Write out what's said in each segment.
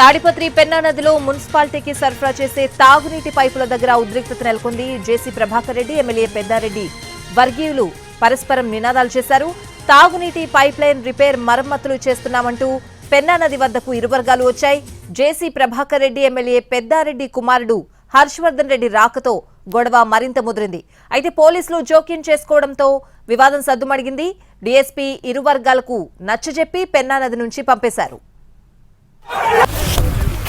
తాడిపత్రి పెన్నా నదిలో మున్సిపాలిటీకి సరఫరా చేసే తాగునీటి పైపుల దగ్గర ఉద్రిక్తత నెలకొంది. జేసీ ప్రభాకర్ రెడ్డి ఎమ్మెల్యే పెద్దారెడ్డి వర్గీయులు పరస్పరం నినాదాలు చేశారు. తాగునీటి పైప్ లైన్ రిపేర్ మరమ్మతులు చేస్తున్నామంటూ పెన్నా నది వద్దకు ఇరు వర్గాలు వచ్చాయి. జేసీ ప్రభాకర్ రెడ్డి ఎమ్మెల్యే పెద్దారెడ్డి కుమారుడు హర్షవర్ధన్ రెడ్డి రాకతో గొడవ మరింత ముదిరింది. అయితే పోలీసులు జోక్యం చేసుకోవడంతో వివాదం సద్దుమడిగింది. డీఎస్పీ ఇరు వర్గాలకు నచ్చజెప్పి పెన్నా నది నుంచి పంపేశారు.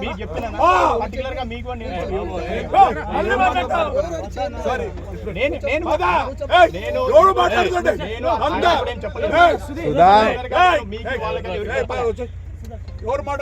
మీకు చెప్పినా పర్టికులర్గా మీకు నేను నేను నేను నేను చెప్పలేదు. మీకు వాళ్ళకి. ఎవరు మాట